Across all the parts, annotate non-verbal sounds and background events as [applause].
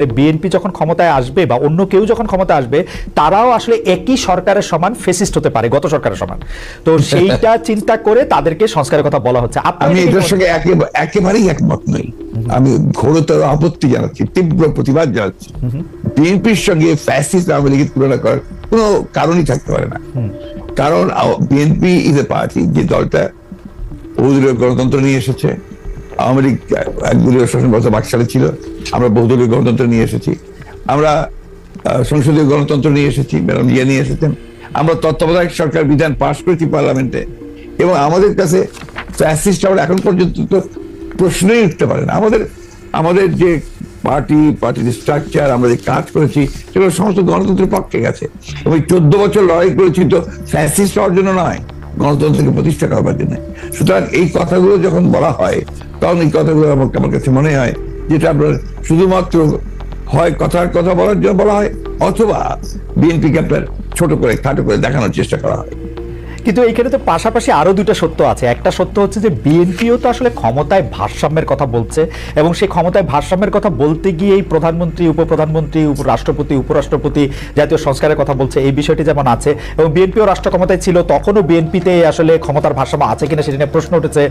BNP যখন ক্ষমতায় আসবে বা অন্য কেউ যখন ক্ষমতায় আসবে তারাও আসলে একই সরকারের সমান ফেসিস্ট হতে পারে গত সরকারের সমান। তো সেইটা [laughs] চিন্তা করে তাদেরকে সংস্কারের কথা বলা হচ্ছে। আমি এটা এটার সঙ্গে একেবারেই একমত নই। আমি ঘোরতর আপত্তি জানাচ্ছি তীব্র প্রতিবাদ জানাচ্ছি। বিএনপির সঙ্গে ফ্যাসিস্ট আওয়ামী লীগের তুলনা করার কোনো কারণই থাকতে পারে না। কারণ বিএনপি ইজ এ পার্টি যে দলটা বহুদলীয় গণতন্ত্র নিয়ে এসেছে আওয়ামী লীগ একদলীয় শাসন ব্যবস্থা বাকশালে ছিল আমরা বহুদলীয় গণতন্ত্র নিয়ে এসেছি। আমরা সংসদীয় গণতন্ত্র নিয়ে এসেছি, ম্যাডাম ইয়ে নিয়ে এসেছেন। আমরা তত্ত্বাবধায়ক সরকার বিধান পাশ করেছি পার্লামেন্টে। এবং আমাদের কাছে ফ্যাসিস্ট আমরা এখন পর্যন্ত তো প্রশ্নই উঠতে পারে না। আমাদের আমাদের যে পার্টি, পার্টির স্ট্রাকচার আমরা যে কাজ করেছি, সেগুলো সমস্ত গণতন্ত্রের পক্ষে গেছে। এবং চোদ্দ বছর লড়াই করেছি তো ফ্যাসিস্ট হওয়ার জন্য নয়, গণতন্ত্রকে প্রতিষ্ঠা করবার জন্য। সুতরাং এই কথাগুলো যখন বলা হয়, তখন এই কথাগুলো আমার আমার কাছে মনে হয় যেটা আপনার শুধুমাত্র হয় কথার কথা বলার জন্য বলা হয়, অথবা বিএনপিকে আপনার ছোট করে, খাটো করে দেখানোর চেষ্টা করা হয়। কিন্তু এইখানে তো পাশাপাশি আরও দুটো সত্য আছে। একটা সত্য হচ্ছে যে বিএনপিও তো আসলে ক্ষমতায় ভারসাম্যের কথা বলছে এবং সেই ক্ষমতায় ভারসাম্যের কথা বলতে গিয়ে এই প্রধানমন্ত্রী, উপপ্রধানমন্ত্রী উপ- রাষ্ট্রপতি উপরাষ্ট্রপতি জাতীয় সংস্কারের কথা বলছে। এই বিষয়টি যেমন আছে এবং বিএনপিও রাষ্ট্র ক্ষমতায় ছিল, তখনও বিএনপিতে আসলে ক্ষমতার ভারসাম্য আছে কিনা সেটা নিয়ে প্রশ্ন উঠেছে।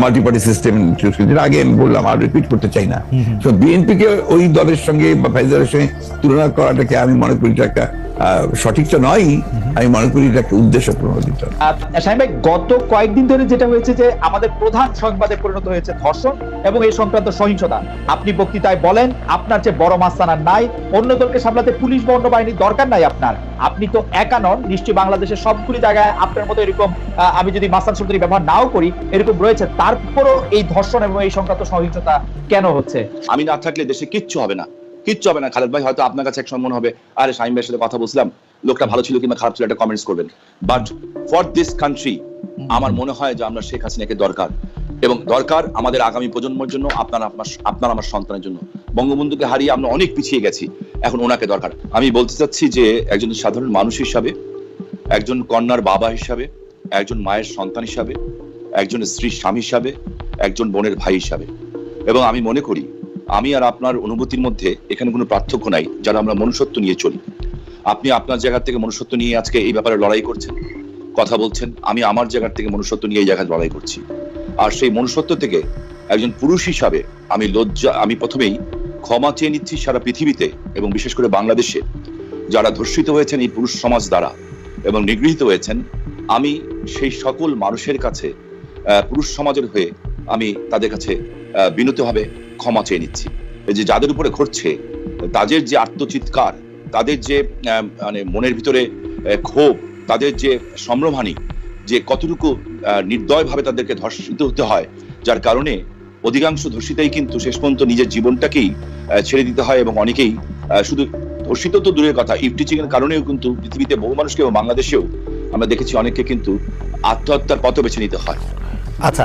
মাল্টি পার্টি সিস্টেম চুজ করেছে আগে আমি বললাম আর রিপিট করতে চাই না। তো বিএনপি কে ওই দলের সঙ্গে বা ফাইজারের সঙ্গে তুলনা করাটাকে আমি মনে করি একটা আহ, সঠিক তো নয় আমি মনে করি এটা একটা উদ্দেশ্য প্রণোদিত ভাই গত কয়েকদিন ধরে যেটা হয়েছে যে আমাদের প্রধান সংবাদে পরিণত হয়েছে ধর্ষণ এবং এই সংক্রান্ত সহিংসতা। আপনি বক্তৃতায় বলেন আপনার যে বড় মাস্তানার নাই অন্য দলকে সামলাতে পুলিশ বা অন্য বাহিনীর দরকার নাই আপনার। আপনি তো একা নন নিশ্চয়ই বাংলাদেশের সবগুলি জায়গায় আপনার মতো এরকম আহ, আমি যদি মাস্তান শব্দটি ব্যবহার নাও করি এরকম রয়েছে। তারপরও এই ধর্ষণ এবং এই সংক্রান্ত সহিংসতা কেন হচ্ছে? আমি না থাকলে দেশে কিচ্ছু হবে না। কিচ্ছু হবে না, খালেদ ভাই। হয়তো আপনার কাছে এক সময় মনে হবে, আরে শাহিম ভাইয়ের সাথে কথা বলছিলাম, লোকটা ভালো ছিল কিংবা খারাপ ছিল একটা কমেন্টস করবেন। বাট ফর দিস কান্ট্রি আমার মনে হয় যে আমরা শেখ হাসিনাকে দরকার। এবং দরকার আমাদের আগামী প্রজন্মের জন্য, আপনার আপনার আপনার আমার সন্তানের জন্য। বঙ্গবন্ধুকে হারিয়ে আমরা অনেক পিছিয়ে গেছি, এখন ওনাকে দরকার। আমি বলতে চাচ্ছি যে একজন সাধারণ মানুষ হিসাবে, একজন কন্যার বাবা হিসাবে, একজন মায়ের সন্তান হিসাবে, একজন স্ত্রীর স্বামী হিসাবে, একজন বোনের ভাই হিসাবে। এবং আমি মনে করি আমি আর আপনার অনুভূতির মধ্যে এখানে কোনো পার্থক্য নাই, যারা আমরা মনুষ্যত্ব নিয়ে চলি। আপনি আপনার জায়গা থেকে মনুষ্যত্ব নিয়ে আজকে এই ব্যাপারে লড়াই করছেন। কথা বলছেন, আমি আমার জায়গা থেকে মনুষ্যত্ব নিয়ে এই জায়গায় লড়াই করছি। আর সেই মনুষ্যত্ব থেকে একজন পুরুষ হিসাবে আমি লজ্জা, আমি প্রথমেই ক্ষমা চেয়ে নিচ্ছি সারা পৃথিবীতে এবং বিশেষ করে বাংলাদেশে, যারা ধর্ষিত হয়েছেন এই পুরুষ সমাজ দ্বারা এবং নিগৃহীত হয়েছেন, আমি সেই সকল মানুষের কাছে পুরুষ সমাজের হয়ে আমি তাদের কাছে বিনীতভাবে ক্ষমা চেয়ে নিচ্ছি। যে যাদের উপরে ঘটছে, তাদের যে আত্মচিৎকার, তাদের যে মানে মনের ভিতরে ক্ষোভ, তাদের যে সম্ভ্রমহানি যে কতটুকু নির্দয়ভাবে তাদেরকে ধর্ষিত হতে হয়, যার কারণে অধিকাংশ ধর্ষিতাই কিন্তু শেষ পর্যন্ত নিজের জীবনটাকেই ছেড়ে দিতে হয় এবং অনেকেই শুধু ধর্ষিত তো দূরের কথা ইফটিচিং এর কারণেও কিন্তু পৃথিবীতে বহু মানুষকে এবং বাংলাদেশেও আমরা দেখেছি অনেককে কিন্তু আত্মহত্যার পথ বেছে নিতে হয়। আচ্ছা।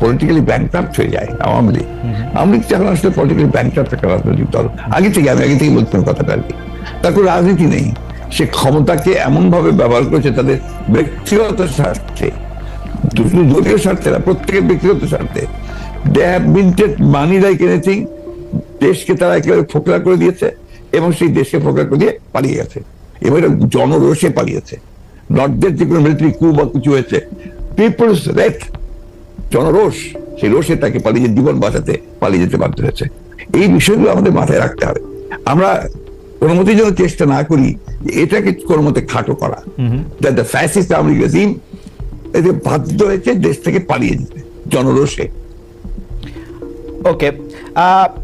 পলিটিক্যালি ব্যাংক্রাফ্ট হয়ে যায় আওয়ামী লীগ। আওয়ামী লীগ এখন আসলে পলিটিক্যালি ব্যাংক্রাফ্ট একটা রাজনৈতিক দল, আগে থেকে আমি আগে থেকে বলছিলাম কথাটা আর কি। তার কোনো রাজনীতি নেই। সে ক্ষমতাকে এমন ভাবে ব্যবহার করেছে তাদের ব্যক্তিগত স্বার্থে শুধু দলীয় স্বার্থে না, প্রত্যেকের ব্যক্তিগত স্বার্থে। They have minted money like anything দেশকে তারা একেবারে ফোকলা করে দিয়েছে এবং সেই দেশকে ফোকলা করে দিয়ে পালিয়ে গেছে। এবং এটা জনরোষে পালিয়েছে। নর্থদের যে কোনো মিলিটারি কু বা কিছু হয়েছে পিপলস রেট জনরোষ সেই রোষে তাকে পালিয়ে জীবন বাঁচাতে পালিয়ে যেতে বাধ্য হয়েছে। এই বিষয়গুলো আমাদের মাথায় রাখতে হবে। আমরা কোনো মতেই যেন চেষ্টা না করি এটাকে কোনো মতে খাটো করা। দ্য ফ্যাসিস্ট রেজিম এতে বাধ্য হয়েছে দেশ থেকে পালিয়ে যেতে জনরোষে। ওকে আহ,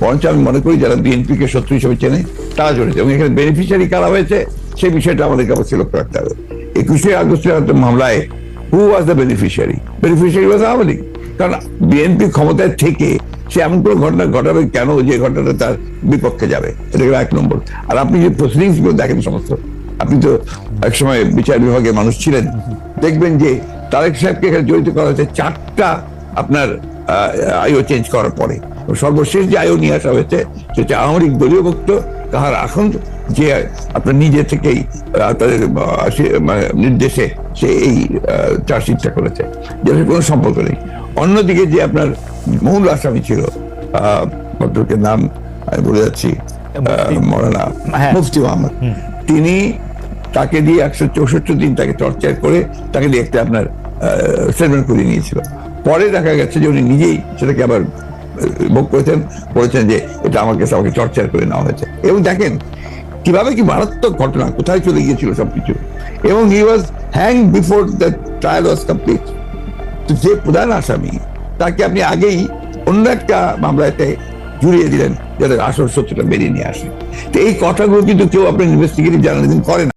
বরঞ্চ আমি মনে করি যারা বিএনপি কে শত্রু হিসেবে চেনে, তারা জড়িত। এবং এখানে বেনিফিশিয়ারি কারা হয়েছে, সেই বিষয়টা আমাদেরকে অবশ্যই লক্ষ্য রাখতে হবে। একুশে আগস্টের মামলায় who was the beneficiary beneficiary was Awami League. কারণ বিএনপি ক্ষমতায় থেকে সে এমন কোনো ঘটনা ঘটাবে কেন যে ঘটনাটা তার বিপক্ষে যাবে? এটা এক নম্বর। আর আপনি যে প্রসিডিংসগুলো দেখেন সমস্ত, আপনি তো একসময় বিচার বিভাগের মানুষ ছিলেন, দেখবেন যে তারেক সাহেবকে এখানে জড়িত করা হয়েছে চারটা আপনার আইও চেঞ্জ করার পরে। সর্বশেষ যে আইও নিয়ে আসা হয়েছে সেটা আওয়ামী লীগ দলীয় ভক্ত তাহার এখন যে আপনার নিজে থেকেই তাদের নির্দেশে সে এই চার্জশিটটা করেছে। যেটার কোনো সম্পর্ক নেই। অন্যদিকে যে আপনার মূল আসামি ছিল আহ, ভদ্রলোকের নাম আমি বলে যাচ্ছি মৌলানা হ্যাঁ। মুফতি মোহাম্মদ। তিনি তাকে দিয়ে একশো চৌষট্টি দিন তাকে টর্চার করে তাকে দিয়ে একটা আপনার স্টেটমেন্ট করে নিয়েছিল। পরে দেখা গেছে যে উনি নিজেই সেটাকে আবার ভোগ করেছেন, বলেছেন যে এটা আমার কাছে আমাকে টর্চার করে নেওয়া হয়েছে। এবং দেখেন, কীভাবে কি মারাত্মক ঘটনা, কোথায় চলে গিয়েছিল সবকিছু। এবং he was hang before the trial was complete তো যে প্রধান আসামি, তাকে আপনি আগেই অন্য একটা মামলাতে জুড়িয়ে দিলেন, যাতে আসল সত্যটা বেরিয়ে নিয়ে আসে। তো এই কথাগুলো কিন্তু কেউ আপনার ইনভেস্টিগেটিভ জার্নালিজম করে না।